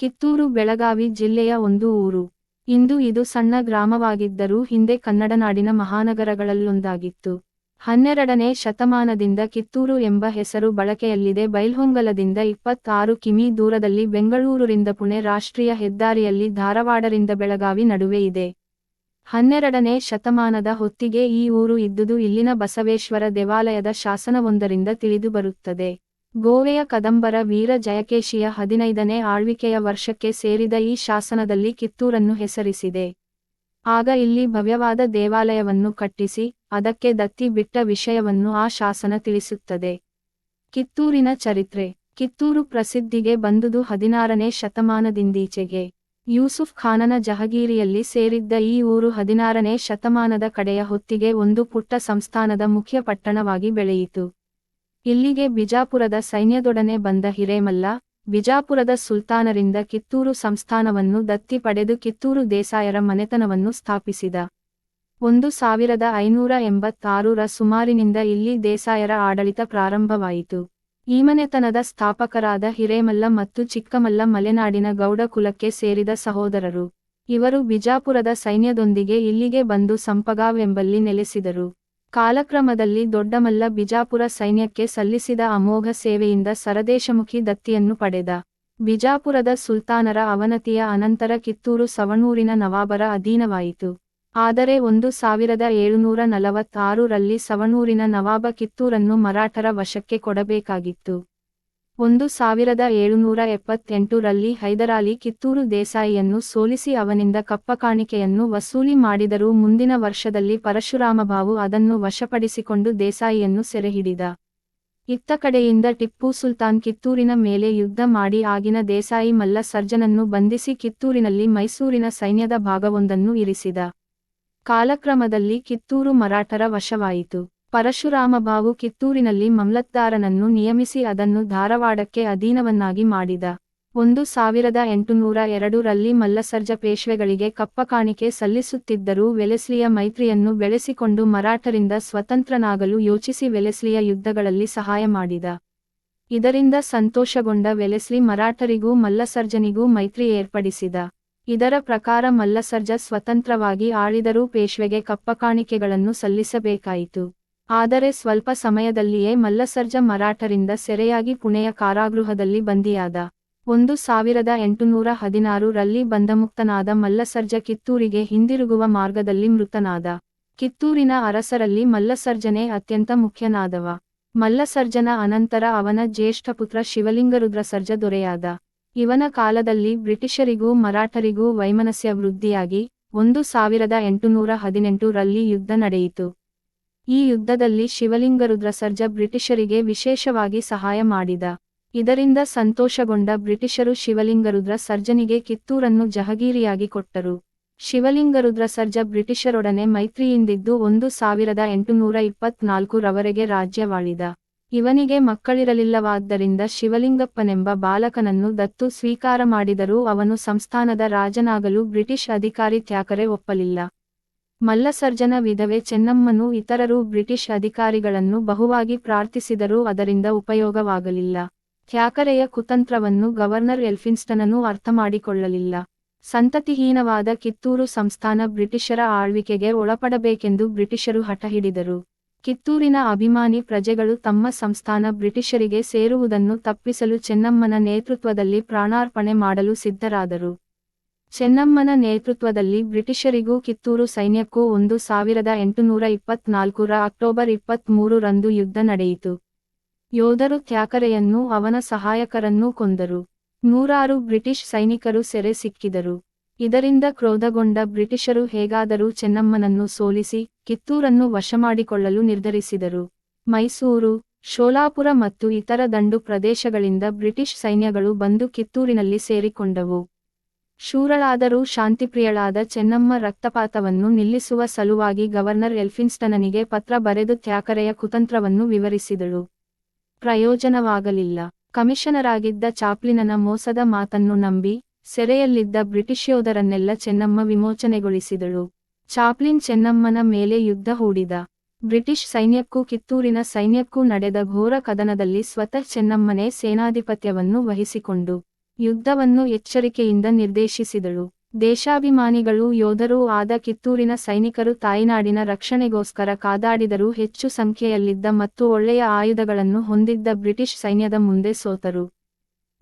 ಕಿತ್ತೂರು ಬೆಳಗಾವಿ ಜಿಲ್ಲೆಯ ಒಂದು ಊರು. ಇಂದು ಇದು ಸಣ್ಣ ಗ್ರಾಮವಾಗಿದ್ದರೂ ಹಿಂದೆ ಕನ್ನಡ ನಾಡಿನ ಮಹಾನಗರಗಳಲ್ಲೊಂದಾಗಿತ್ತು. ಹನ್ನೆರಡನೇ ಶತಮಾನದಿಂದ ಕಿತ್ತೂರು ಎಂಬ ಹೆಸರು ಬಳಕೆಯಲ್ಲಿದೆ. ಬೈಲ್ಹೊಂಗಲದಿಂದ ಇಪ್ಪತ್ತಾರು ಕಿಮಿ ದೂರದಲ್ಲಿ ಬೆಂಗಳೂರುರಿಂದ ಪುಣೆ ರಾಷ್ಟ್ರೀಯ ಹೆದ್ದಾರಿಯಲ್ಲಿ ಧಾರವಾಡರಿಂದ ಬೆಳಗಾವಿ ನಡುವೆ ಇದೆ. ಹನ್ನೆರಡನೇ ಶತಮಾನದ ಹೊತ್ತಿಗೆ ಈ ಊರು ಇದ್ದುದು ಇಲ್ಲಿನ ಬಸವೇಶ್ವರ ದೇವಾಲಯದ ಶಾಸನವೊಂದರಿಂದ ತಿಳಿದುಬರುತ್ತದೆ. ಗೋವೆಯ ಕದಂಬರ ವೀರ ಜಯಕೇಶಿಯ ಹದಿನೈದನೇ ಆಳ್ವಿಕೆಯ ವರ್ಷಕ್ಕೆ ಸೇರಿದ ಈ ಶಾಸನದಲ್ಲಿ ಕಿತ್ತೂರನ್ನು ಹೆಸರಿಸಿದೆ. ಆಗ ಇಲ್ಲಿ ಭವ್ಯವಾದ ದೇವಾಲಯವನ್ನು ಕಟ್ಟಿಸಿ, ಅದಕ್ಕೆ ದತ್ತಿ ಬಿಟ್ಟ ವಿಷಯವನ್ನು ಆ ಶಾಸನ ತಿಳಿಸುತ್ತದೆ. ಕಿತ್ತೂರಿನ ಚರಿತ್ರೆ. ಕಿತ್ತೂರು ಪ್ರಸಿದ್ಧಿಗೆ ಬಂದುದು ಹದಿನಾರನೇ ಶತಮಾನದಿಂದೀಚೆಗೆ. ಯೂಸುಫ್ ಖಾನನ ಜಹಗೀರಿಯಲ್ಲಿ ಸೇರಿದ್ದ ಈ ಊರು ಹದಿನಾರನೇ ಶತಮಾನದ ಕಡೆಯ ಹೊತ್ತಿಗೆ ಒಂದು ಪುಟ್ಟ ಸಂಸ್ಥಾನದ ಮುಖ್ಯ ಪಟ್ಟಣವಾಗಿ ಬೆಳೆಯಿತು. ಇಲ್ಲಿಗೆ ಬಿಜಾಪುರದ ಸೈನ್ಯದೊಡನೆ ಬಂದ ಹಿರೇಮಲ್ಲ, ಬಿಜಾಪುರದ ಸುಲ್ತಾನರಿಂದ ಕಿತ್ತೂರು ಸಂಸ್ಥಾನವನ್ನು ದತ್ತಿ ಪಡೆದು ಕಿತ್ತೂರು ದೇಸಾಯರ ಮನೆತನವನ್ನು ಸ್ಥಾಪಿಸಿದ. ಒಂದು ಸಾವಿರದ ಐನೂರ ಎಂಬತ್ತಾರರ ಸುಮಾರಿನಿಂದ ಇಲ್ಲಿ ದೇಸಾಯರ ಆಡಳಿತ ಪ್ರಾರಂಭವಾಯಿತು. ಈ ಮನೆತನದ ಸ್ಥಾಪಕರಾದ ಹಿರೇಮಲ್ಲ ಮತ್ತು ಚಿಕ್ಕಮಲ್ಲ ಮಲೆನಾಡಿನ ಗೌಡ ಕುಲಕ್ಕೆ ಸೇರಿದ ಸಹೋದರರು. ಇವರು ಬಿಜಾಪುರದ ಸೈನ್ಯದೊಂದಿಗೆ ಇಲ್ಲಿಗೆ ಬಂದು ಸಂಪಗಾವೆಂಬಲ್ಲಿ ನೆಲೆಸಿದರು. ಕಾಲಕ್ರಮದಲ್ಲಿ ದೊಡ್ಡಮಲ್ಲ ಬಿಜಾಪುರ ಸೈನ್ಯಕ್ಕೆ ಸಲ್ಲಿಸಿದ ಅಮೋಘ ಸೇವೆಯಿಂದ ಸರದೇಶಮುಖಿ ದತ್ತಿಯನ್ನು ಪಡೆದ. ಬಿಜಾಪುರದ ಸುಲ್ತಾನರ ಅವನತಿಯ ಅನಂತರ ಕಿತ್ತೂರು ಸವಣೂರಿನ ನವಾಬರ ಅಧೀನವಾಯಿತು. ಆದರೆ ಒಂದು ಸಾವಿರದ ಏಳುನೂರ ನಲವತ್ತಾರು ರಲ್ಲಿ ಸವಣೂರಿನ ನವಾಬ ಕಿತ್ತೂರನ್ನು ಮರಾಠರ ವಶಕ್ಕೆ ಕೊಡಬೇಕಾಗಿತ್ತು. ಒಂದು ಸಾವಿರದ ಏಳುನೂರ ಎಪ್ಪತ್ತೆಂಟು ರಲ್ಲಿ ಹೈದರಾಲಿ ಕಿತ್ತೂರು ದೇಸಾಯಿಯನ್ನು ಸೋಲಿಸಿ ಅವನಿಂದ ಕಪ್ಪ ಕಾಣಿಕೆಯನ್ನು ವಸೂಲಿ ಮಾಡಿದರೂ ಮುಂದಿನ ವರ್ಷದಲ್ಲಿ ಪರಶುರಾಮಭಾವು ಅದನ್ನು ವಶಪಡಿಸಿಕೊಂಡು ದೇಸಾಯಿಯನ್ನು ಸೆರೆಹಿಡಿದ. ಇತ್ತ ಕಡೆಯಿಂದ ಟಿಪ್ಪು ಸುಲ್ತಾನ್ ಕಿತ್ತೂರಿನ ಮೇಲೆ ಯುದ್ಧ ಮಾಡಿ ಆಗಿನ ದೇಸಾಯಿ ಮಲ್ಲ ಸರ್ಜನನ್ನು ಬಂಧಿಸಿ ಕಿತ್ತೂರಿನಲ್ಲಿ ಮೈಸೂರಿನ ಸೈನ್ಯದ ಭಾಗವೊಂದನ್ನು ಇರಿಸಿದ. ಕಾಲಕ್ರಮದಲ್ಲಿ ಕಿತ್ತೂರು ಮರಾಠರ ವಶವಾಯಿತು. ಪರಶುರಾಮಭಾವು ಕಿತ್ತೂರಿನಲ್ಲಿ ಮಮ್ಲತ್ದಾರನನ್ನು ನಿಯಮಿಸಿ ಅದನ್ನು ಧಾರವಾಡಕ್ಕೆ ಅಧೀನವನ್ನಾಗಿ ಮಾಡಿದ. ಒಂದು ಸಾವಿರದ ಎಂಟುನೂರ ಎರಡು ರಲ್ಲಿ ಮಲ್ಲಸರ್ಜ ಪೇಶ್ವೆಗಳಿಗೆ ಕಪ್ಪ ಕಾಣಿಕೆ ಸಲ್ಲಿಸುತ್ತಿದ್ದರೂ ವೆಲೆಸ್ಲಿಯ ಮೈತ್ರಿಯನ್ನು ಬೆಳೆಸಿಕೊಂಡು ಮರಾಠರಿಂದ ಸ್ವತಂತ್ರನಾಗಲು ಯೋಚಿಸಿ ವೆಲೆಸ್ಲಿಯ ಯುದ್ಧಗಳಲ್ಲಿ ಸಹಾಯ ಮಾಡಿದ. ಇದರಿಂದ ಸಂತೋಷಗೊಂಡ ವೆಲೆಸ್ಲಿ ಮರಾಠರಿಗೂ ಮಲ್ಲಸರ್ಜನಿಗೂ ಮೈತ್ರಿ ಏರ್ಪಡಿಸಿದ. ಇದರ ಪ್ರಕಾರ ಮಲ್ಲಸರ್ಜ ಸ್ವತಂತ್ರವಾಗಿ ಆಳಿದರೂ ಪೇಶ್ವೆಗೆ ಕಪ್ಪಕಾಣಿಕೆಗಳನ್ನು ಸಲ್ಲಿಸಬೇಕಾಯಿತು. ಆದರೆ ಸ್ವಲ್ಪ ಸಮಯದಲ್ಲಿಯೇ ಮಲ್ಲಸರ್ಜ ಮರಾಠರಿಂದ ಸೆರೆಯಾಗಿ ಪುಣೆಯ ಕಾರಾಗೃಹದಲ್ಲಿ ಬಂದಿಯಾದ ಒಂದು ಸಾವಿರದ ಎಂಟುನೂರ ಹದಿನಾರು ರಲ್ಲಿ ಬಂಧಮುಕ್ತನಾದ ಮಲ್ಲಸರ್ಜ ಕಿತ್ತೂರಿಗೆ ಹಿಂದಿರುಗುವ ಮಾರ್ಗದಲ್ಲಿ ಮೃತನಾದ. ಕಿತ್ತೂರಿನ ಅರಸರಲ್ಲಿ ಮಲ್ಲಸರ್ಜನೇ ಅತ್ಯಂತ ಮುಖ್ಯನಾದವ. ಮಲ್ಲಸರ್ಜನ ಅನಂತರ ಅವನ ಜ್ಯೇಷ್ಠಪುತ್ರ ಶಿವಲಿಂಗರುದ್ರ ಸರ್ಜ ದೊರೆಯಾದ. ಇವನ ಕಾಲದಲ್ಲಿ ಬ್ರಿಟಿಷರಿಗೂ ಮರಾಠರಿಗೂ ವೈಮನಸ್ಯ ವೃದ್ಧಿಯಾಗಿ ಒಂದು ಸಾವಿರದ ಎಂಟುನೂರ ಹದಿನೆಂಟು ರಲ್ಲಿ ಯುದ್ಧ ನಡೆಯಿತು. ಈ ಯುದ್ಧದಲ್ಲಿ ಶಿವಲಿಂಗರುದ್ರ ಸರ್ಜ ಬ್ರಿಟಿಷರಿಗೆ ವಿಶೇಷವಾಗಿ ಸಹಾಯ ಮಾಡಿದ. ಇದರಿಂದ ಸಂತೋಷಗೊಂಡ ಬ್ರಿಟಿಷರು ಶಿವಲಿಂಗರುದ್ರ ಸರ್ಜನಿಗೆ ಕಿತ್ತೂರನ್ನು ಜಹಗೀರಿಯಾಗಿ ಕೊಟ್ಟರು. ಶಿವಲಿಂಗರುದ್ರ ಸರ್ಜ ಬ್ರಿಟಿಷರೊಡನೆ ಮೈತ್ರಿಯಿಂದಿದ್ದು ಒಂದು ಸಾವಿರದ ಎಂಟುನೂರ ಇಪ್ಪತ್ನಾಲ್ಕು ರವರೆಗೆ ರಾಜ್ಯವಾಳಿದ. ಇವನಿಗೆ ಮಕ್ಕಳಿರಲಿಲ್ಲವಾದ್ದರಿಂದ ಶಿವಲಿಂಗಪ್ಪನೆಂಬ ಬಾಲಕನನ್ನು ದತ್ತು ಸ್ವೀಕಾರ ಮಾಡಿದರೂ ಅವನು ಸಂಸ್ಥಾನದ ರಾಜನಾಗಲು ಬ್ರಿಟಿಷ್ ಅಧಿಕಾರಿ ತ್ಯಾಕರೆ ಒಪ್ಪಲಿಲ್ಲ. ಮಲ್ಲಸರ್ಜನ ವಿಧವೆ ಚೆನ್ನಮ್ಮನು ಇತರರು ಬ್ರಿಟಿಷ್ ಅಧಿಕಾರಿಗಳನ್ನು ಬಹುವಾಗಿ ಪ್ರಾರ್ಥಿಸಿದರೂ ಅದರಿಂದ ಉಪಯೋಗವಾಗಲಿಲ್ಲ. ಥ್ಯಾಕರೆಯ ಕುತಂತ್ರವನ್ನು ಗವರ್ನರ್ ಎಲ್ಫಿನ್ಸ್ಟನನು ಅರ್ಥಮಾಡಿಕೊಳ್ಳಲಿಲ್ಲ. ಸಂತತಿಹೀನವಾದ ಕಿತ್ತೂರು ಸಂಸ್ಥಾನ ಬ್ರಿಟಿಷರ ಆಳ್ವಿಕೆಗೆ ಒಳಪಡಬೇಕೆಂದು ಬ್ರಿಟಿಷರು ಹಠ ಹಿಡಿದರು ಕಿತ್ತೂರಿನ ಅಭಿಮಾನಿ ಪ್ರಜೆಗಳು ತಮ್ಮ ಸಂಸ್ಥಾನ ಬ್ರಿಟಿಷರಿಗೆ ಸೇರುವುದನ್ನು ತಪ್ಪಿಸಲು ಚೆನ್ನಮ್ಮನ ನೇತೃತ್ವದಲ್ಲಿ ಪ್ರಾಣಾರ್ಪಣೆ ಮಾಡಲು ಸಿದ್ಧರಾದರು. ಚೆನ್ನಮ್ಮನ ನೇತೃತ್ವದಲ್ಲಿ ಬ್ರಿಟಿಷರಿಗೂ ಕಿತ್ತೂರು ಸೈನ್ಯಕ್ಕೂ ಒಂದು ಸಾವಿರದ ಎಂಟುನೂರ ಇಪ್ಪತ್ನಾಲ್ಕರ ಅಕ್ಟೋಬರ್ ಇಪ್ಪತ್ಮೂರು ರಂದು ಯುದ್ಧ ನಡೆಯಿತು. ಯೋಧರು ತ್ಯಾಕರೆಯನ್ನು ಅವನ ಸಹಾಯಕರನ್ನೂ ಕೊಂದರು. ನೂರಾರು ಬ್ರಿಟಿಷ್ ಸೈನಿಕರು ಸೆರೆ ಸಿಕ್ಕಿದರು. ಇದರಿಂದ ಕ್ರೋಧಗೊಂಡ ಬ್ರಿಟಿಷರು ಹೇಗಾದರೂ ಚೆನ್ನಮ್ಮನನ್ನು ಸೋಲಿಸಿ ಕಿತ್ತೂರನ್ನು ವಶಮಾಡಿಕೊಳ್ಳಲು ನಿರ್ಧರಿಸಿದರು. ಮೈಸೂರು, ಶೋಲಾಪುರ ಮತ್ತು ಇತರ ದಂಡು ಪ್ರದೇಶಗಳಿಂದ ಬ್ರಿಟಿಷ್ ಸೈನ್ಯಗಳು ಬಂದು ಕಿತ್ತೂರಿನಲ್ಲಿ ಸೇರಿಕೊಂಡವು. ಶೂರಳಾದರೂ ಶಾಂತಿಪ್ರಿಯಳಾದ ಚೆನ್ನಮ್ಮ ರಕ್ತಪಾತವನ್ನು ನಿಲ್ಲಿಸುವ ಸಲುವಾಗಿ ಗವರ್ನರ್ ಎಲ್ಫಿನ್ಸ್ಟನನಿಗೆ ಪತ್ರ ಬರೆದು ತ್ಯಾಕರೆಯ ಕುತಂತ್ರವನ್ನು ವಿವರಿಸಿದಳು. ಪ್ರಯೋಜನವಾಗಲಿಲ್ಲ. ಕಮಿಷನರಾಗಿದ್ದ ಚಾಪ್ಲಿನನ ಮೋಸದ ಮಾತನ್ನು ನಂಬಿ ಸೆರೆಯಲ್ಲಿದ್ದ ಬ್ರಿಟಿಷ್ ಯೋಧರನ್ನೆಲ್ಲ ಚೆನ್ನಮ್ಮ ವಿಮೋಚನೆಗೊಳಿಸಿದಳು. ಚಾಪ್ಲಿನ್ ಚೆನ್ನಮ್ಮನ ಮೇಲೆ ಯುದ್ಧ ಹೂಡಿದ. ಬ್ರಿಟಿಷ್ ಸೈನ್ಯಕ್ಕೂ ಕಿತ್ತೂರಿನ ಸೈನ್ಯಕ್ಕೂ ನಡೆದ ಘೋರ ಕದನದಲ್ಲಿ ಸ್ವತಃ ಚೆನ್ನಮ್ಮನೇ ಸೇನಾಧಿಪತ್ಯವನ್ನು ವಹಿಸಿಕೊಂಡು ಯುದ್ಧವನ್ನು ಎಚ್ಚರಿಕೆಯಿಂದ ನಿರ್ದೇಶಿಸಿದಳು. ದೇಶಾಭಿಮಾನಿಗಳು ಯೋಧರೂ ಆದ ಕಿತ್ತೂರಿನ ಸೈನಿಕರು ತಾಯ್ನಾಡಿನ ರಕ್ಷಣೆಗೋಸ್ಕರ ಕಾದಾಡಿದರೂ ಹೆಚ್ಚು ಸಂಖ್ಯೆಯಲ್ಲಿದ್ದ ಮತ್ತು ಒಳ್ಳೆಯ ಆಯುಧಗಳನ್ನು ಹೊಂದಿದ್ದ ಬ್ರಿಟಿಷ್ ಸೈನ್ಯದ ಮುಂದೆ ಸೋತರು.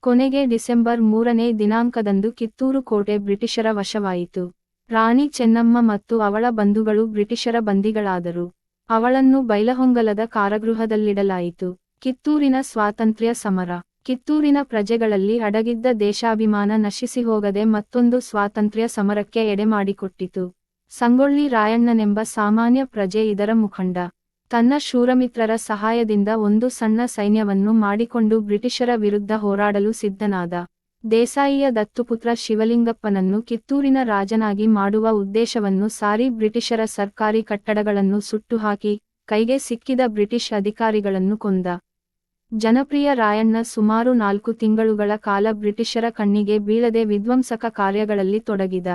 ಕೊನೆಗೆ ಡಿಸೆಂಬರ್ ಮೂರನೇ ದಿನಾಂಕದಂದು ಕಿತ್ತೂರು ಕೋಟೆ ಬ್ರಿಟಿಷರ ವಶವಾಯಿತು. ರಾಣಿ ಚೆನ್ನಮ್ಮ ಮತ್ತು ಅವಳ ಬಂಧುಗಳು ಬ್ರಿಟಿಷರ ಬಂದಿಗಳಾದರು ಅವಳನ್ನು ಬೈಲಹೊಂಗಲದ ಕಾರಾಗೃಹದಲ್ಲಿಡಲಾಯಿತು. ಕಿತ್ತೂರಿನ ಸ್ವಾತಂತ್ರ್ಯ ಸಮರ ಕಿತ್ತೂರಿನ ಪ್ರಜೆಗಳಲ್ಲಿ ಅಡಗಿದ್ದ ದೇಶಾಭಿಮಾನ ನಶಿಸಿ ಹೋಗದೆ ಮತ್ತೊಂದು ಸ್ವಾತಂತ್ರ್ಯ ಸಮರಕ್ಕೆ ಎಡೆಮಾಡಿಕೊಟ್ಟಿತು ಸಂಗೊಳ್ಳಿ ರಾಯಣ್ಣನೆಂಬ ಸಾಮಾನ್ಯ ಪ್ರಜೆ ಇದರ ಮುಖಂಡ. ತನ್ನ ಶೂರಮಿತ್ರರ ಸಹಾಯದಿಂದ ಒಂದು ಸಣ್ಣ ಸೈನ್ಯವನ್ನು ಮಾಡಿಕೊಂಡು ಬ್ರಿಟಿಷರ ವಿರುದ್ಧ ಹೋರಾಡಲು ಸಿದ್ಧನಾದ. ದೇಸಾಯಿಯ ದತ್ತುಪುತ್ರ ಶಿವಲಿಂಗಪ್ಪನನ್ನು ಕಿತ್ತೂರಿನ ರಾಜನಾಗಿ ಮಾಡುವ ಉದ್ದೇಶವನ್ನು ಸಾರಿ ಬ್ರಿಟಿಷರ ಸರ್ಕಾರಿ ಕಟ್ಟಡಗಳನ್ನು ಸುಟ್ಟುಹಾಕಿ ಕೈಗೆ ಸಿಕ್ಕಿದ ಬ್ರಿಟಿಷ್ ಅಧಿಕಾರಿಗಳನ್ನು ಕೊಂದ. ಜನಪ್ರಿಯ ರಾಯಣ್ಣ ಸುಮಾರು ನಾಲ್ಕು ತಿಂಗಳುಗಳ ಕಾಲ ಬ್ರಿಟಿಷರ ಕಣ್ಣಿಗೆ ಬೀಳದೆ ವಿಧ್ವಂಸಕ ಕಾರ್ಯಗಳಲ್ಲಿ ತೊಡಗಿದ.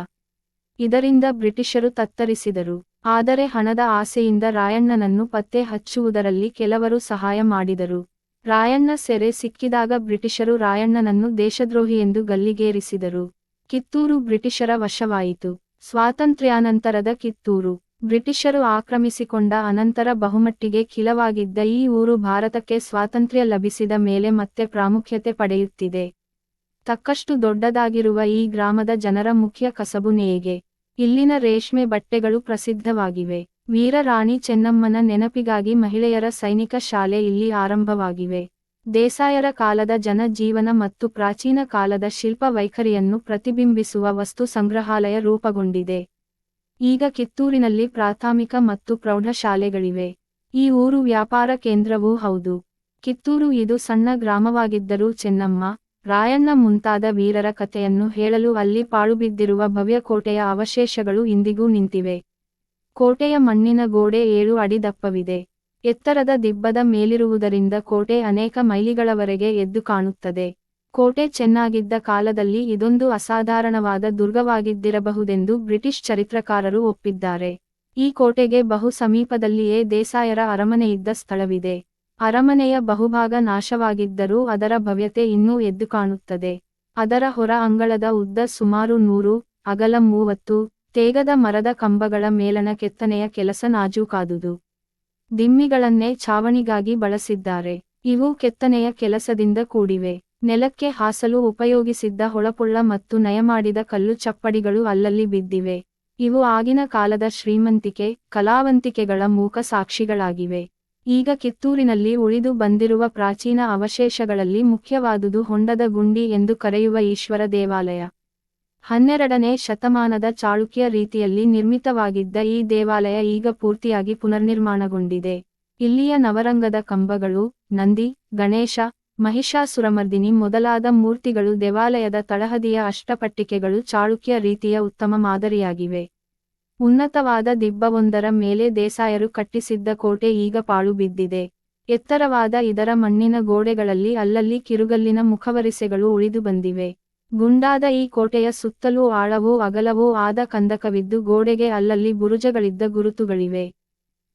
ಇದರಿಂದ ಬ್ರಿಟಿಷರು ತತ್ತರಿಸಿದರು. ಆದರೆ ಹಣದ ಆಸೆಯಿಂದ ರಾಯಣ್ಣನನ್ನು ಪತ್ತೆ ಹಚ್ಚುವುದರಲ್ಲಿ ಕೆಲವರು ಸಹಾಯ ಮಾಡಿದರು. ರಾಯಣ್ಣ ಸೆರೆ ಸಿಕ್ಕಿದಾಗ ಬ್ರಿಟಿಷರು ರಾಯಣ್ಣನನ್ನು ದೇಶದ್ರೋಹಿ ಎಂದು ಗಲ್ಲಿಗೇರಿಸಿದರು. ಕಿತ್ತೂರು ಬ್ರಿಟಿಷರ ವಶವಾಯಿತು. ಸ್ವಾತಂತ್ರ್ಯಾನಂತರದ ಕಿತ್ತೂರು. ಬ್ರಿಟಿಷರು ಆಕ್ರಮಿಸಿಕೊಂಡ ಅನಂತರ ಬಹುಮಟ್ಟಿಗೆ ಖಿಲವಾಗಿದ್ದ ಈ ಊರು ಭಾರತಕ್ಕೆ ಸ್ವಾತಂತ್ರ್ಯ ಲಭಿಸಿದ ಮೇಲೆ ಮತ್ತೆ ಪ್ರಾಮುಖ್ಯತೆ ಪಡೆಯುತ್ತಿದೆ. ತಕ್ಕಷ್ಟು ದೊಡ್ಡದಾಗಿರುವ ಈ ಗ್ರಾಮದ ಜನರ ಮುಖ್ಯ ಕಸಬು ನೇಯ್ಗೆ. ಇಲ್ಲಿನ ರೇಷ್ಮೆ ಬಟ್ಟೆಗಳು ಪ್ರಸಿದ್ಧವಾಗಿವೆ. ವೀರರಾಣಿ ಚೆನ್ನಮ್ಮನ ನೆನಪಿಗಾಗಿ ಮಹಿಳೆಯರ ಸೈನಿಕ ಶಾಲೆ ಇಲ್ಲಿ ಆರಂಭವಾಗಿವೆ. ದೇಸಾಯರ ಕಾಲದ ಜನಜೀವನ ಮತ್ತು ಪ್ರಾಚೀನ ಕಾಲದ ಶಿಲ್ಪ ವೈಖರಿಯನ್ನು ಪ್ರತಿಬಿಂಬಿಸುವ ವಸ್ತು ಸಂಗ್ರಹಾಲಯ ರೂಪುಗೊಂಡಿದೆ. ಈಗ ಕಿತ್ತೂರಿನಲ್ಲಿ ಪ್ರಾಥಮಿಕ ಮತ್ತು ಪ್ರೌಢಶಾಲೆಗಳಿವೆ ಈ ಊರು ವ್ಯಾಪಾರ ಕೇಂದ್ರವೂ ಹೌದು. ಕಿತ್ತೂರು ಇದು ಸಣ್ಣ ಗ್ರಾಮವಾಗಿದ್ದರೂ ಚೆನ್ನಮ್ಮ, ರಾಯಣ್ಣ ಮುಂತಾದ ವೀರರ ಕಥೆಯನ್ನು ಹೇಳಲು ಅಲ್ಲಿ ಪಾಳುಬಿದ್ದಿರುವ ಭವ್ಯ ಕೋಟೆಯ ಅವಶೇಷಗಳು ಇಂದಿಗೂ ನಿಂತಿವೆ. ಕೋಟೆಯ ಮಣ್ಣಿನ ಗೋಡೆ ಏಳು ಅಡಿ ದಪ್ಪವಿದೆ. ಎತ್ತರದ ದಿಬ್ಬದ ಮೇಲಿರುವುದರಿಂದ ಕೋಟೆ ಅನೇಕ ಮೈಲಿಗಳವರೆಗೆ ಎದ್ದು ಕಾಣುತ್ತದೆ. ಕೋಟೆ ಚೆನ್ನಾಗಿದ್ದ ಕಾಲದಲ್ಲಿ ಇದೊಂದು ಅಸಾಧಾರಣವಾದ ದುರ್ಗವಾಗಿದ್ದಿರಬಹುದೆಂದು ಬ್ರಿಟಿಷ್ ಚರಿತ್ರಕಾರರು ಒಪ್ಪಿದ್ದಾರೆ. ಈ ಕೋಟೆಗೆ ಬಹು ಸಮೀಪದಲ್ಲಿಯೇ ದೇಸಾಯರ ಅರಮನೆಯಿದ್ದ ಸ್ಥಳವಿದೆ. ಅರಮನೆಯ ಬಹುಭಾಗ ನಾಶವಾಗಿದ್ದರೂ ಅದರ ಭವ್ಯತೆ ಇನ್ನೂ ಎದ್ದು ಕಾಣುತ್ತದೆ. ಅದರ ಹೊರ ಅಂಗಳದ ಉದ್ದ ಸುಮಾರು ನೂರು, ಅಗಲ ಮೂವತ್ತು, ತೇಗದ ಮರದ ಕಂಬಗಳ ಮೇಲನ ಕೆತ್ತನೆಯ ಕೆಲಸ ನಾಜೂಕಾದುದು. ದಿಮ್ಮಿಗಳನ್ನೇ ಛಾವಣಿಗಾಗಿ ಬಳಸಿದ್ದಾರೆ. ಇವು ಕೆತ್ತನೆಯ ಕೆಲಸದಿಂದ ಕೂಡಿವೆ. ನೆಲಕ್ಕೆ ಹಾಸಲು ಉಪಯೋಗಿಸಿದ್ದ ಹೊಳಪುಳ್ಳ ಮತ್ತು ನಯಮಾಡಿದ ಕಲ್ಲು ಚಪ್ಪಡಿಗಳು ಅಲ್ಲಲ್ಲಿ ಬಿದ್ದಿವೆ. ಇವು ಆಗಿನ ಕಾಲದ ಶ್ರೀಮಂತಿಕೆ, ಕಲಾವಂತಿಕೆಗಳ ಮೂಕ ಸಾಕ್ಷಿಗಳಾಗಿವೆ. ಈಗ ಕಿತ್ತೂರಿನಲ್ಲಿ ಉಳಿದು ಬಂದಿರುವ ಪ್ರಾಚೀನ ಅವಶೇಷಗಳಲ್ಲಿ ಮುಖ್ಯವಾದುದು ಹೊಂಡದ ಗುಂಡಿ ಎಂದು ಕರೆಯುವ ಈಶ್ವರ ದೇವಾಲಯ. ಹನ್ನೆರಡನೇ ಶತಮಾನದ ಚಾಳುಕ್ಯ ರೀತಿಯಲ್ಲಿ ನಿರ್ಮಿತವಾಗಿದ್ದ ಈ ದೇವಾಲಯ ಈಗ ಪೂರ್ತಿಯಾಗಿ ಪುನರ್ನಿರ್ಮಾಣಗೊಂಡಿದೆ. ಇಲ್ಲಿಯ ನವರಂಗದ ಕಂಬಗಳು, ನಂದಿ, ಗಣೇಶ ಮಹಿಷಾಸುರಮರ್ದಿನಿ ಮೊದಲಾದ ಮೂರ್ತಿಗಳು ದೇವಾಲಯದ ತಳಹದಿಯ ಅಷ್ಟಪಟ್ಟಿಕೆಗಳು ಚಾಳುಕ್ಯ ರೀತಿಯ ಉತ್ತಮ ಮಾದರಿಯಾಗಿವೆ. ಉನ್ನತವಾದ ದಿಬ್ಬವೊಂದರ ಮೇಲೆ ದೇಸಾಯರು ಕಟ್ಟಿಸಿದ್ದ ಕೋಟೆ ಈಗ ಪಾಳು ಬಿದ್ದಿದೆ. ಎತ್ತರವಾದ ಇದರ ಮಣ್ಣಿನ ಗೋಡೆಗಳಲ್ಲಿ ಅಲ್ಲಲ್ಲಿ ಕಿರುಗಲ್ಲಿನ ಮುಖವರಿಸೆಗಳು ಉಳಿದು ಬಂದಿವೆ. ಗುಂಡಾದ ಈ ಕೋಟೆಯ ಸುತ್ತಲೂ ಆಳವೂ ಅಗಲವೂ ಆದ ಕಂದಕವಿದ್ದು ಗೋಡೆಗೆ ಅಲ್ಲಲ್ಲಿ ಬುರುಜಗಳಿದ್ದ ಗುರುತುಗಳಿವೆ.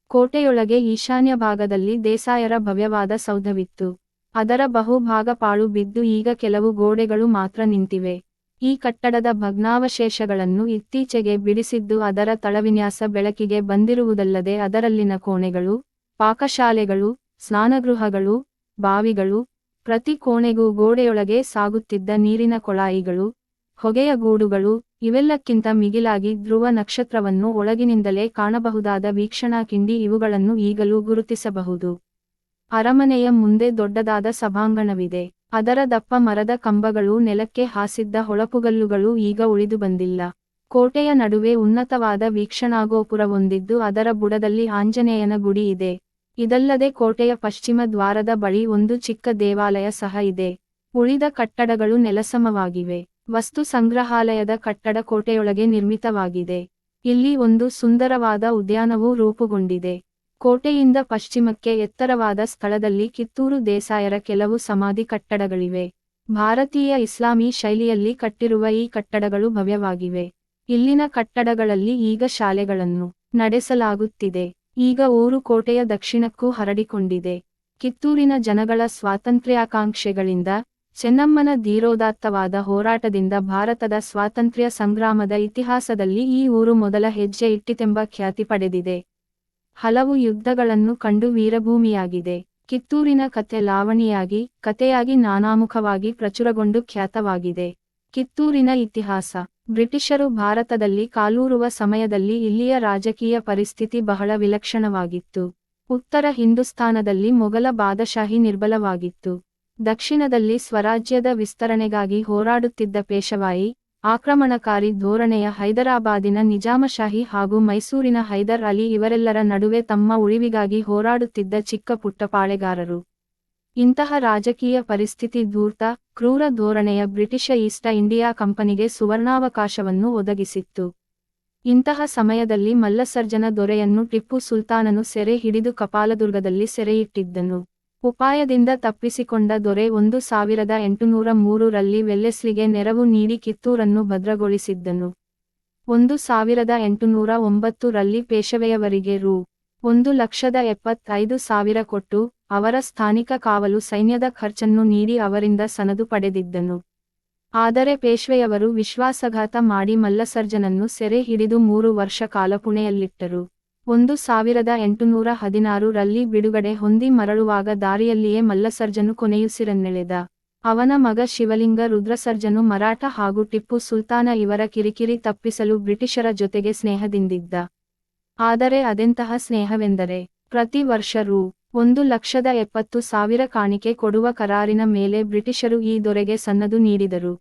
ಕೋಟೆಯೊಳಗೆ ಈಶಾನ್ಯ ಭಾಗದಲ್ಲಿ ದೇಸಾಯರ ಭವ್ಯವಾದ ಸೌಧವಿತ್ತು. ಅದರ ಬಹುಭಾಗ ಪಾಳು ಬಿದ್ದು ಈಗ ಕೆಲವು ಗೋಡೆಗಳು ಮಾತ್ರ ನಿಂತಿವೆ. ಈ ಕಟ್ಟಡದ ಭಗ್ನಾವಶೇಷಗಳನ್ನು ಇತ್ತೀಚೆಗೆ ಬಿಡಿಸಿದ್ದು ಅದರ ತಳವಿನ್ಯಾಸ ಬೆಳಕಿಗೆ ಬಂದಿರುವುದಲ್ಲದೆ ಅದರಲ್ಲಿನ ಕೋಣೆಗಳು, ಪಾಕಶಾಲೆಗಳು, ಸ್ನಾನಗೃಹಗಳು, ಬಾವಿಗಳು, ಪ್ರತಿ ಕೋಣೆಗೂ ಗೋಡೆಯೊಳಗೆ ಸಾಗುತ್ತಿದ್ದ ನೀರಿನ ಕೊಳಾಯಿಗಳು, ಹೊಗೆಯ ಗೂಡುಗಳು, ಇವೆಲ್ಲಕ್ಕಿಂತ ಮಿಗಿಲಾಗಿ ಧ್ರುವ ನಕ್ಷತ್ರವನ್ನು ಒಳಗಿನಿಂದಲೇ ಕಾಣಬಹುದಾದ ವೀಕ್ಷಣಾ ಕಿಂಡಿ ಇವುಗಳನ್ನು ಈಗಲೂ ಗುರುತಿಸಬಹುದು. ಅರಮನೆಯ ಮುಂದೆ ದೊಡ್ಡದಾದ ಸಭಾಂಗಣವಿದೆ. ಅದರ ದಪ್ಪ ಮರದ ಕಂಬಗಳು ನೆಲಕ್ಕೆ ಹಾಸಿದ್ದ ಹೊಳಪುಗಲ್ಲುಗಳು ಈಗ ಉಳಿದು ಬಂದಿಲ್ಲ. ಕೋಟೆಯ ನಡುವೆ ಉನ್ನತವಾದ ವೀಕ್ಷಣಾಗೋಪುರವೊಂದಿದ್ದು ಅದರ ಬುಡದಲ್ಲಿ ಆಂಜನೇಯನ ಗುಡಿ ಇದೆ. ಇದಲ್ಲದೆ ಕೋಟೆಯ ಪಶ್ಚಿಮ ದ್ವಾರದ ಬಳಿ ಒಂದು ಚಿಕ್ಕ ದೇವಾಲಯ ಸಹ ಇದೆ. ಉಳಿದ ಕಟ್ಟಡಗಳು ನೆಲಸಮವಾಗಿವೆ. ವಸ್ತು ಸಂಗ್ರಹಾಲಯದ ಕಟ್ಟಡ ಕೋಟೆಯೊಳಗೆ ನಿರ್ಮಿತವಾಗಿದೆ. ಇಲ್ಲಿ ಒಂದು ಸುಂದರವಾದ ಉದ್ಯಾನವೂ ರೂಪುಗೊಂಡಿದೆ. ಕೋಟೆಯಿಂದ ಪಶ್ಚಿಮಕ್ಕೆ ಎತ್ತರವಾದ ಸ್ಥಳದಲ್ಲಿ ಕಿತ್ತೂರು ದೇಸಾಯರ ಕೆಲವು ಸಮಾಧಿ ಕಟ್ಟಡಗಳಿವೆ. ಭಾರತೀಯ ಇಸ್ಲಾಮಿ ಶೈಲಿಯಲ್ಲಿ ಕಟ್ಟಿರುವ ಈ ಕಟ್ಟಡಗಳು ಭವ್ಯವಾಗಿವೆ. ಇಲ್ಲಿನ ಕಟ್ಟಡಗಳಲ್ಲಿ ಈಗ ಶಾಲೆಗಳನ್ನು ನಡೆಸಲಾಗುತ್ತಿದೆ. ಈಗ ಊರು ಕೋಟೆಯ ದಕ್ಷಿಣಕ್ಕೂ ಹರಡಿಕೊಂಡಿದೆ. ಕಿತ್ತೂರಿನ ಜನಗಳ ಸ್ವಾತಂತ್ರ್ಯಾಕಾಂಕ್ಷೆಗಳಿಂದ ಚೆನ್ನಮ್ಮನ ಧೀರೋದಾತ್ತವಾದ ಹೋರಾಟದಿಂದ ಭಾರತದ ಸ್ವಾತಂತ್ರ್ಯ ಸಂಗ್ರಾಮದ ಇತಿಹಾಸದಲ್ಲಿ ಈ ಊರು ಮೊದಲ ಹೆಜ್ಜೆ ಇಟ್ಟಿತೆಂಬ ಖ್ಯಾತಿ ಪಡೆದಿದೆ. ಹಲವು ಯುದ್ಧಗಳನ್ನು ಕಂಡು ವೀರಭೂಮಿಯಾಗಿದೆ. ಕಿತ್ತೂರಿನ ಕತೆ ಲಾವಣಿಯಾಗಿ ಕತೆಯಾಗಿ ನಾನಾಮುಖವಾಗಿ ಪ್ರಚುರಗೊಂಡು ಖ್ಯಾತವಾಗಿದೆ. ಕಿತ್ತೂರಿನ ಇತಿಹಾಸ. ಬ್ರಿಟಿಷರು ಭಾರತದಲ್ಲಿ ಕಾಲೂರುವ ಸಮಯದಲ್ಲಿ ಇಲ್ಲಿಯ ರಾಜಕೀಯ ಪರಿಸ್ಥಿತಿ ಬಹಳ ವಿಲಕ್ಷಣವಾಗಿತ್ತು. ಉತ್ತರ ಹಿಂದೂಸ್ತಾನದಲ್ಲಿ ಮೊಘಲ ಬಾದಶಾಹಿ ನಿರ್ಬಲವಾಗಿತ್ತು. ದಕ್ಷಿಣದಲ್ಲಿ ಸ್ವರಾಜ್ಯದ ವಿಸ್ತರಣೆಗಾಗಿ ಹೋರಾಡುತ್ತಿದ್ದ ಪೇಶವಾಯಿ ಆಕ್ರಮಣಕಾರಿ ಧೋರಣೆಯ ಹೈದರಾಬಾದಿನ ನಿಜಾಮಶಾಹಿ ಹಾಗೂ ಮೈಸೂರಿನ ಹೈದರ್ ಅಲಿ ಇವರೆಲ್ಲರ ನಡುವೆ ತಮ್ಮ ಉಳಿವಿಗಾಗಿ ಹೋರಾಡುತ್ತಿದ್ದ ಚಿಕ್ಕ ಪುಟ್ಟ ಪಾಳೆಗಾರರು. ಇಂತಹ ರಾಜಕೀಯ ಪರಿಸ್ಥಿತಿ ಧೂರ್ತ, ಕ್ರೂರ ಧೋರಣೆಯ ಬ್ರಿಟಿಷ ಈಸ್ಟ ಇಂಡಿಯಾ ಕಂಪನಿಗೆ ಸುವರ್ಣಾವಕಾಶವನ್ನು ಒದಗಿಸಿತ್ತು. ಇಂತಹ ಸಮಯದಲ್ಲಿ ಮಲ್ಲಸರ್ಜನ ದೊರೆಯನ್ನು ಟಿಪ್ಪು ಸುಲ್ತಾನನು ಸೆರೆ ಹಿಡಿದು ಕಪಾಲದುರ್ಗದಲ್ಲಿ ಸೆರೆಯಿಟ್ಟಿದ್ದನು. ಉಪಾಯದಿಂದ ತಪ್ಪಿಸಿಕೊಂಡ ದೊರೆ ಒಂದು ಸಾವಿರದ ಎಂಟುನೂರ ಮೂರರಲ್ಲಿ ವೆಲ್ಲೆಸ್ಲಿಗೆ ನೆರವು ನೀಡಿ ಕಿತ್ತೂರನ್ನು ಭದ್ರಗೊಳಿಸಿದ್ದನು. ಒಂದು ಸಾವಿರದ ಎಂಟುನೂರ ಒಂಬತ್ತು ರಲ್ಲಿ ಪೇಶವೆಯವರಿಗೆ ರೂ. ಒಂದು ಲಕ್ಷದ ಎಪ್ಪತ್ತೈದು ಸಾವಿರ ಕೊಟ್ಟು ಅವರ ಸ್ಥಾನಿಕ ಕಾವಲು ಸೈನ್ಯದ ಖರ್ಚನ್ನು ನೀಡಿ ಅವರಿಂದ ಸನದು ಪಡೆದಿದ್ದನು. ಆದರೆ ಪೇಶ್ವೆಯವರು ವಿಶ್ವಾಸಘಾತ ಮಾಡಿ ಮಲ್ಲಸರ್ಜನನ್ನು ಸೆರೆ ಹಿಡಿದು ಮೂರು ವರ್ಷ ಕಾಲ ಪುಣೆಯಲ್ಲಿಟ್ಟರು. ಒಂದು ಸಾವಿರದ ಎಂಟುನೂರ ಹದಿನಾರು ರಲ್ಲಿ ಬಿಡುಗಡೆ ಹೊಂದಿ ಮರಳುವಾಗ ದಾರಿಯಲ್ಲಿಯೇ ಮಲ್ಲಸರ್ಜನು ಕೊನೆಯುಸಿರನ್ನೆಳೆದ. ಅವನ ಮಗ ಶಿವಲಿಂಗ ರುದ್ರಸರ್ಜನು ಮರಾಠ ಹಾಗೂ ಟಿಪ್ಪು ಸುಲ್ತಾನ ಇವರ ಕಿರಿಕಿರಿ ತಪ್ಪಿಸಲು ಬ್ರಿಟಿಷರ ಜೊತೆಗೆ ಸ್ನೇಹದಿಂದಿದ್ದ. ಆದರೆ ಅದೆಂತಹ ಸ್ನೇಹವೆಂದರೆ, ಪ್ರತಿ ವರ್ಷ ರೂ ಒಂದು ಲಕ್ಷದ ಎಪ್ಪತ್ತು ಸಾವಿರ ಕಾಣಿಕೆ ಕೊಡುವ ಕರಾರಿನ ಮೇಲೆ ಬ್ರಿಟಿಷರು ಈ ದೊರೆಗೆ ಸನ್ನದು ನೀಡಿದರು.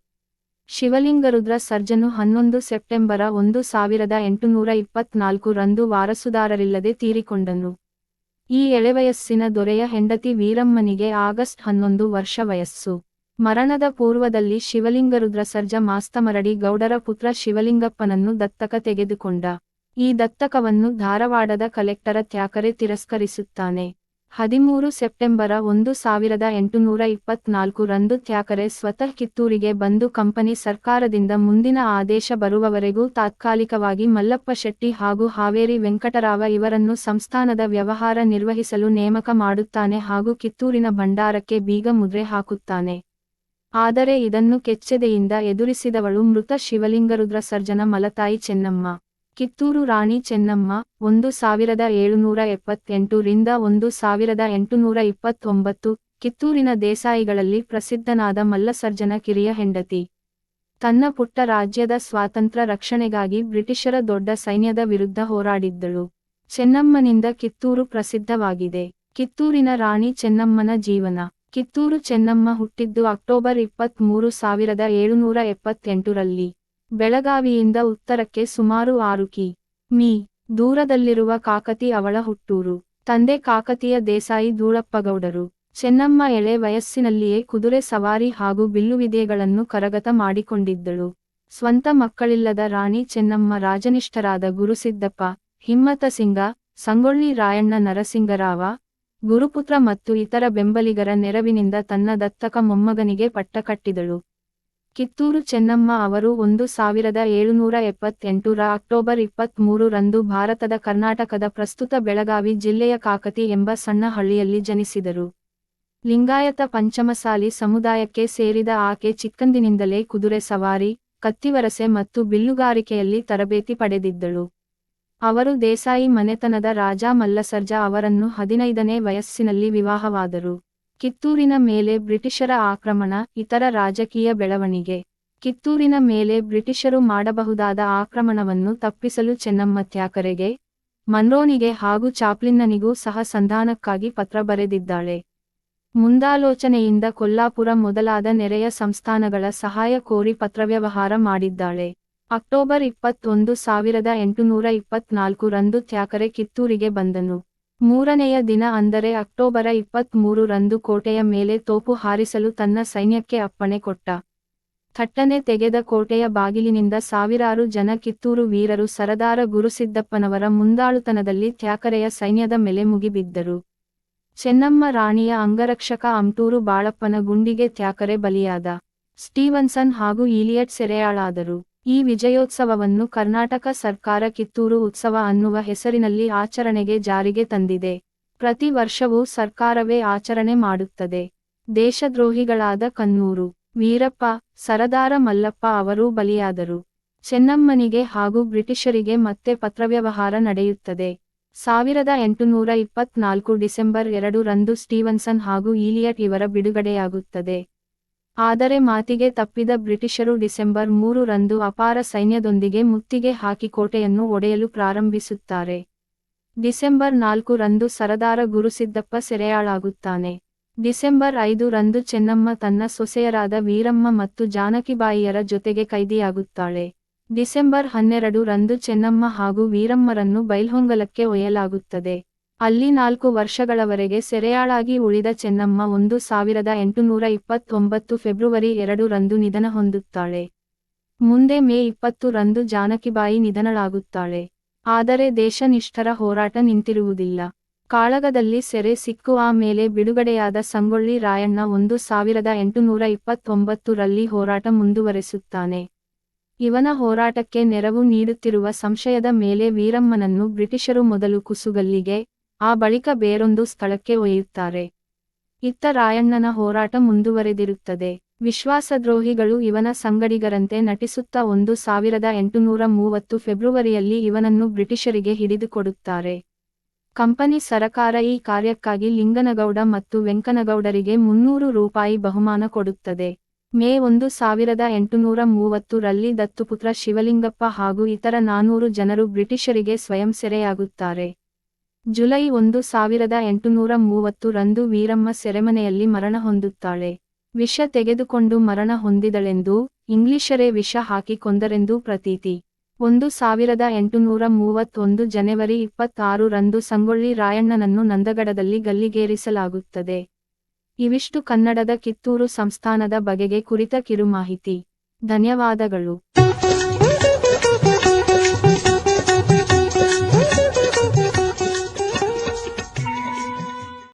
ಶಿವಲಿಂಗರುದ್ರ ಸರ್ಜನು ಹನ್ನೊಂದು ಸೆಪ್ಟೆಂಬರ ಒಂದು ಸಾವಿರದ ಎಂಟುನೂರ ಇಪ್ಪತ್ನಾಲ್ಕು ರಂದು ವಾರಸುದಾರರಿಲ್ಲದೆ ತೀರಿಕೊಂಡನು. ಈ ಎಳೆವಯಸ್ಸಿನ ದೊರೆಯ ಹೆಂಡತಿ ವೀರಮ್ಮನಿಗೆ ಆಗಸ್ಟ್ ಹನ್ನೊಂದು ವರ್ಷ ವಯಸ್ಸು. ಮರಣದ ಪೂರ್ವದಲ್ಲಿ ಶಿವಲಿಂಗರುದ್ರ ಸರ್ಜ ಮಾಸ್ತಮರಡಿ ಗೌಡರ ಪುತ್ರ ಶಿವಲಿಂಗಪ್ಪನನ್ನು ದತ್ತಕ ತೆಗೆದುಕೊಂಡ. ಈ ದತ್ತಕವನ್ನು ಧಾರವಾಡದ ಕಲೆಕ್ಟರ ತ್ಯಾಕರೆ ತಿರಸ್ಕರಿಸುತ್ತಾನೆ. ಹದಿಮೂರು ಸೆಪ್ಟೆಂಬರ ಒಂದು ಸಾವಿರದ ಎಂಟುನೂರ ಇಪ್ಪತ್ನಾಲ್ಕು ರಂದು ತ್ಯಾಕರೆ ಸ್ವತಃ ಕಿತ್ತೂರಿಗೆ ಬಂದು ಕಂಪನಿ ಸರ್ಕಾರದಿಂದ ಮುಂದಿನ ಆದೇಶ ಬರುವವರೆಗೂ ತಾತ್ಕಾಲಿಕವಾಗಿ ಮಲ್ಲಪ್ಪ ಶೆಟ್ಟಿ ಹಾಗೂ ಹಾವೇರಿ ವೆಂಕಟರಾವ ಇವರನ್ನು ಸಂಸ್ಥಾನದ ವ್ಯವಹಾರ ನಿರ್ವಹಿಸಲು ನೇಮಕ ಮಾಡುತ್ತಾನೆ ಹಾಗೂ ಕಿತ್ತೂರಿನ ಭಂಡಾರಕ್ಕೆ ಬೀಗ ಮುದ್ರೆ ಹಾಕುತ್ತಾನೆ. ಆದರೆ ಇದನ್ನು ಕೆಚ್ಚೆದೆಯಿಂದ ಎದುರಿಸಿದವಳು ಮೃತ ಶಿವಲಿಂಗರುದ್ರ ಸರ್ಜನ ಮಲತಾಯಿ ಚೆನ್ನಮ್ಮ. ಕಿತ್ತೂರು ರಾಣಿ ಚೆನ್ನಮ್ಮ, ಒಂದು ಸಾವಿರದ ಏಳುನೂರ ಎಪ್ಪತ್ತೆಂಟು ರಿಂದ ಒಂದು ಸಾವಿರದ ಎಂಟುನೂರ ಇಪ್ಪತ್ತೊಂಬತ್ತು, ಕಿತ್ತೂರಿನ ದೇಸಾಯಿಗಳಲ್ಲಿ ಪ್ರಸಿದ್ಧನಾದ ಮಲ್ಲಸರ್ಜನ ಕಿರಿಯ ಹೆಂಡತಿ. ತನ್ನ ಪುಟ್ಟ ರಾಜ್ಯದ ಸ್ವಾತಂತ್ರ್ಯ ರಕ್ಷಣೆಗಾಗಿ ಬ್ರಿಟಿಷರ ದೊಡ್ಡ ಸೈನ್ಯದ ವಿರುದ್ಧ ಹೋರಾಡಿದ್ದಳು. ಚೆನ್ನಮ್ಮನಿಂದ ಕಿತ್ತೂರು ಪ್ರಸಿದ್ಧವಾಗಿದೆ. ಕಿತ್ತೂರಿನ ರಾಣಿ ಚೆನ್ನಮ್ಮನ ಜೀವನ. ಕಿತ್ತೂರು ಚೆನ್ನಮ್ಮ ಹುಟ್ಟಿದ್ದು ಅಕ್ಟೋಬರ್ ಇಪ್ಪತ್ಮೂರು ಸಾವಿರದ ಏಳುನೂರ ಎಪ್ಪತ್ತೆಂಟರಲ್ಲಿ ಬೆಳಗಾವಿಯಿಂದ ಉತ್ತರಕ್ಕೆ ಸುಮಾರು ಆರು ಕಿ. ಮೀ. ದೂರದಲ್ಲಿರುವ ಕಾಕತಿ ಅವಳ ಹುಟ್ಟೂರು. ತಂದೆ ಕಾಕತಿಯ ದೇಸಾಯಿ ದೂಳಪ್ಪಗೌಡರು. ಚೆನ್ನಮ್ಮ ಎಳೆ ವಯಸ್ಸಿನಲ್ಲಿಯೇ ಕುದುರೆ ಸವಾರಿ ಹಾಗೂ ಬಿಲ್ಲುವಿದೆಗಳನ್ನು ಕರಗತ ಮಾಡಿಕೊಂಡಿದ್ದಳು. ಸ್ವಂತ ಮಕ್ಕಳಿಲ್ಲದ ರಾಣಿ ಚೆನ್ನಮ್ಮ ರಾಜನಿಷ್ಠರಾದ ಗುರುಸಿದ್ದಪ್ಪ, ಹಿಮ್ಮತ ಸಿಂಗ, ಸಂಗೊಳ್ಳಿ ರಾಯಣ್ಣ ನರಸಿಂಗರಾವ, ಗುರುಪುತ್ರ ಮತ್ತು ಇತರ ಬೆಂಬಲಿಗರ ನೆರವಿನಿಂದ ತನ್ನ ದತ್ತಕ ಮೊಮ್ಮಗನಿಗೆ ಪಟ್ಟ ಕಟ್ಟಿದಳು. ಕಿತ್ತೂರು ಚೆನ್ನಮ್ಮ ಅವರು ಒಂದು ಸಾವಿರದ ಏಳುನೂರ ಎಪ್ಪತ್ತೆಂಟರ ಅಕ್ಟೋಬರ್ ಇಪ್ಪತ್ಮೂರು ರಂದು ಭಾರತದ ಕರ್ನಾಟಕದ ಪ್ರಸ್ತುತ ಬೆಳಗಾವಿ ಜಿಲ್ಲೆಯ ಕಾಕತಿ ಎಂಬ ಸಣ್ಣ ಹಳ್ಳಿಯಲ್ಲಿ ಜನಿಸಿದರು. ಲಿಂಗಾಯತ ಪಂಚಮಸಾಲಿ ಸಮುದಾಯಕ್ಕೆ ಸೇರಿದ ಆಕೆ ಚಿಕ್ಕಂದಿನಿಂದಲೇ ಕುದುರೆ ಸವಾರಿ, ಕತ್ತಿವರಸೆ ಮತ್ತು ಬಿಲ್ಲುಗಾರಿಕೆಯಲ್ಲಿ ತರಬೇತಿ ಪಡೆದಿದ್ದಳು. ಅವರು ದೇಸಾಯಿ ಮನೆತನದ ರಾಜಾ ಮಲ್ಲಸರ್ಜಾ ಅವರನ್ನು ಹದಿನೈದನೇ ವಯಸ್ಸಿನಲ್ಲಿ ವಿವಾಹವಾದರು. ಕಿತ್ತೂರಿನ ಮೇಲೆ ಬ್ರಿಟಿಷರ ಆಕ್ರಮಣ, ಇತರ ರಾಜಕೀಯ ಬೆಳವಣಿಗೆ. ಕಿತ್ತೂರಿನ ಮೇಲೆ ಬ್ರಿಟಿಷರು ಮಾಡಬಹುದಾದ ಆಕ್ರಮಣವನ್ನು ತಪ್ಪಿಸಲು ಚೆನ್ನಮ್ಮ ತ್ಯಾಕರೆಗೆ ಮನ್ರೋನಿಗೆ ಹಾಗೂ ಚಾಪ್ಲಿನ್ನನಿಗೂ ಸಹ ಸಂಧಾನಕ್ಕಾಗಿ ಪತ್ರ ಬರೆದಿದ್ದಾಳೆ. ಮುಂದಾಲೋಚನೆಯಿಂದ ಕೊಲ್ಲಾಪುರ ಮೊದಲಾದ ನೆರೆಯ ಸಂಸ್ಥಾನಗಳ ಸಹಾಯ ಕೋರಿ ಪತ್ರವ್ಯವಹಾರ ಮಾಡಿದ್ದಾಳೆ. ಅಕ್ಟೋಬರ್ ಇಪ್ಪತ್ತೊಂದು ಸಾವಿರದ ಎಂಟುನೂರ ಇಪ್ಪತ್ನಾಲ್ಕು ರಂದು ತ್ಯಾಕರೆ ಕಿತ್ತೂರಿಗೆ ಬಂದನು. ಮೂರನೆಯ ದಿನ ಅಂದರೆ ಅಕ್ಟೋಬರ ಇಪ್ಪತ್ಮೂರು ರಂದು ಕೋಟೆಯ ಮೇಲೆ ತೋಪು ಹಾರಿಸಲು ತನ್ನ ಸೈನ್ಯಕ್ಕೆ ಅಪ್ಪಣೆ ಕೊಟ್ಟ. ಥಟ್ಟನೆ ತೆಗೆದ ಕೋಟೆಯ ಬಾಗಿಲಿನಿಂದ ಸಾವಿರಾರು ಜನ ಕಿತ್ತೂರು ವೀರರು ಸರದಾರ ಗುರುಸಿದ್ದಪ್ಪನವರ ಮುಂದಾಳುತನದಲ್ಲಿ ತ್ಯಾಕರೆಯ ಸೈನ್ಯದ ಮೇಲೆ ಮುಗಿಬಿದ್ದರು. ಚೆನ್ನಮ್ಮ ರಾಣಿಯ ಅಂಗರಕ್ಷಕ ಅಂಟೂರು ಬಾಳಪ್ಪನ ಗುಂಡಿಗೆ ತ್ಯಾಕರೆ ಬಲಿಯಾದ. ಸ್ಟೀವನ್ಸನ್ ಹಾಗೂ ಈಲಿಯಟ್ ಸೆರೆಯಾಳಾದರು. ಈ ವಿಜಯೋತ್ಸವವನ್ನು ಕರ್ನಾಟಕ ಸರ್ಕಾರ ಕಿತ್ತೂರು ಉತ್ಸವ ಅನ್ನುವ ಹೆಸರಿನಲ್ಲಿ ಆಚರಣೆಗೆ ಜಾರಿಗೆ ತಂದಿದೆ. ಪ್ರತಿ ವರ್ಷವೂ ಸರ್ಕಾರವೇ ಆಚರಣೆ ಮಾಡುತ್ತದೆ. ದೇಶದ್ರೋಹಿಗಳಾದ ಕನ್ನೂರು ವೀರಪ್ಪ, ಸರದಾರ ಮಲ್ಲಪ್ಪ ಅವರೂ ಬಲಿಯಾದರು. ಚೆನ್ನಮ್ಮನಿಗೆ ಹಾಗೂ ಬ್ರಿಟಿಷರಿಗೆ ಮತ್ತೆ ಪತ್ರವ್ಯವಹಾರ ನಡೆಯುತ್ತದೆ. ಸಾವಿರದ ಎಂಟುನೂರ ಇಪ್ಪತ್ನಾಲ್ಕು ಡಿಸೆಂಬರ್ ಎರಡು ರಂದು ಸ್ಟೀವನ್ಸನ್ ಹಾಗೂ ಈಲಿಯಟ್ ಇವರ ಬಿಡುಗಡೆಯಾಗುತ್ತದೆ. ಆದರೆ ಮಾತಿಗೆ ತಪ್ಪಿದ ಬ್ರಿಟಿಷರು ಡಿಸೆಂಬರ್ ಮೂರು ರಂದು ಅಪಾರ ಸೈನ್ಯದೊಂದಿಗೆ ಮುತ್ತಿಗೆ ಹಾಕಿ ಕೋಟೆಯನ್ನು ಒಡೆಯಲು ಪ್ರಾರಂಭಿಸುತ್ತಾರೆ. ಡಿಸೆಂಬರ್ ನಾಲ್ಕು ರಂದು ಸರದಾರ ಗುರುಸಿದ್ದಪ್ಪ ಸೆರೆಯಾಳಾಗುತ್ತಾನೆ. ಡಿಸೆಂಬರ್ ಐದು ರಂದು ಚೆನ್ನಮ್ಮ ತನ್ನ ಸೊಸೆಯರಾದ ವೀರಮ್ಮ ಮತ್ತು ಜಾನಕಿಬಾಯಿಯರ ಜೊತೆಗೆ ಕೈದಿಯಾಗುತ್ತಾಳೆ. ಡಿಸೆಂಬರ್ ಹನ್ನೆರಡು ರಂದು ಚೆನ್ನಮ್ಮ ಹಾಗೂ ವೀರಮ್ಮರನ್ನು ಬೈಲ್ಹೊಂಗಲಕ್ಕೆ ಒಯ್ಯಲಾಗುತ್ತದೆ. ಅಲ್ಲಿ ನಾಲ್ಕು ವರ್ಷಗಳವರೆಗೆ ಸೆರೆಯಾಳಾಗಿ ಉಳಿದ ಚೆನ್ನಮ್ಮ ಒಂದು ಸಾವಿರದ ಎಂಟುನೂರ ಇಪ್ಪತ್ತೊಂಬತ್ತು ಫೆಬ್ರವರಿ ಎರಡು ರಂದು ನಿಧನ ಹೊಂದುತ್ತಾಳೆ. ಮುಂದೆ ಮೇ ಇಪ್ಪತ್ತು ರಂದು ಜಾನಕಿಬಾಯಿ ನಿಧನಳಾಗುತ್ತಾಳೆ. ಆದರೆ ದೇಶನಿಷ್ಠರ ಹೋರಾಟ ನಿಂತಿರುವುದಿಲ್ಲ. ಕಾಳಗದಲ್ಲಿ ಸೆರೆ ಸಿಕ್ಕು ಮೇಲೆ ಬಿಡುಗಡೆಯಾದ ಸಂಗೊಳ್ಳಿ ರಾಯಣ್ಣ ಒಂದು ಸಾವಿರದ ಎಂಟುನೂರ ಇಪ್ಪತ್ತೊಂಬತ್ತು ರಲ್ಲಿ ಹೋರಾಟ ಮುಂದುವರೆಸುತ್ತಾನೆ. ಇವನ ಹೋರಾಟಕ್ಕೆ ನೆರವು ನೀಡುತ್ತಿರುವ ಸಂಶಯದ ಮೇಲೆ ವೀರಮ್ಮನನ್ನು ಬ್ರಿಟಿಷರು ಮೊದಲು ಕುಸುಗಲ್ಲಿಗೆ ಆ ಬಳಿಕ ಬೇರೊಂದು ಸ್ಥಳಕ್ಕೆ ಒಯ್ಯುತ್ತಾರೆ. ಇತ್ತ ರಾಯಣ್ಣನ ಹೋರಾಟ ಮುಂದುವರೆದಿರುತ್ತದೆ. ವಿಶ್ವಾಸದ್ರೋಹಿಗಳು ಇವನ ಸಂಗಡಿಗರಂತೆ ನಟಿಸುತ್ತಾ ಒಂದು ಸಾವಿರದ ಎಂಟುನೂರ ಮೂವತ್ತು ಫೆಬ್ರವರಿಯಲ್ಲಿ ಇವನನ್ನು ಬ್ರಿಟಿಷರಿಗೆ ಹಿಡಿದುಕೊಡುತ್ತಾರೆ. ಕಂಪನಿ ಸರಕಾರ ಈ ಕಾರ್ಯಕ್ಕಾಗಿ ಲಿಂಗನಗೌಡ ಮತ್ತು ವೆಂಕನಗೌಡರಿಗೆ ಮುನ್ನೂರು ರೂಪಾಯಿ ಬಹುಮಾನ ಕೊಡುತ್ತದೆ. ಮೇ ಒಂದು ಸಾವಿರದ ಎಂಟುನೂರ ಮೂವತ್ತು ರಲ್ಲಿ ದತ್ತುಪುತ್ರ ಶಿವಲಿಂಗಪ್ಪ ಹಾಗೂ ಇತರ ನಾನೂರು ಜನರು ಬ್ರಿಟಿಷರಿಗೆ ಸ್ವಯಂ ಸೆರೆಯಾಗುತ್ತಾರೆ. ಜುಲೈ ಒಂದು ಸಾವಿರದ ಎಂಟುನೂರ ಮೂವತ್ತು ರಂದು ವೀರಮ್ಮ ಸೆರೆಮನೆಯಲ್ಲಿ ಮರಣ ಹೊಂದುತ್ತಾಳೆ. ವಿಷ ತೆಗೆದುಕೊಂಡು ಮರಣ ಹೊಂದಿದಳೆಂದು, ಇಂಗ್ಲಿಷರೇ ವಿಷ ಹಾಕಿ ಕೊಂದರೆಂದೂ ಪ್ರತೀತಿ. ಒಂದು ಸಾವಿರದ ಎಂಟುನೂರ ಮೂವತ್ತೊಂದು ಜನವರಿ ಇಪ್ಪತ್ತಾರು ರಂದು ಸಂಗೊಳ್ಳಿ ರಾಯಣ್ಣನನ್ನು ನಂದಗಡದಲ್ಲಿ ಗಲ್ಲಿಗೇರಿಸಲಾಗುತ್ತದೆ. ಇವಿಷ್ಟು ಕನ್ನಡದ ಕಿತ್ತೂರು ಸಂಸ್ಥಾನದ ಬಗೆಗೆ ಕುರಿತ ಕಿರುಮಾಹಿತಿ. ಧನ್ಯವಾದಗಳು.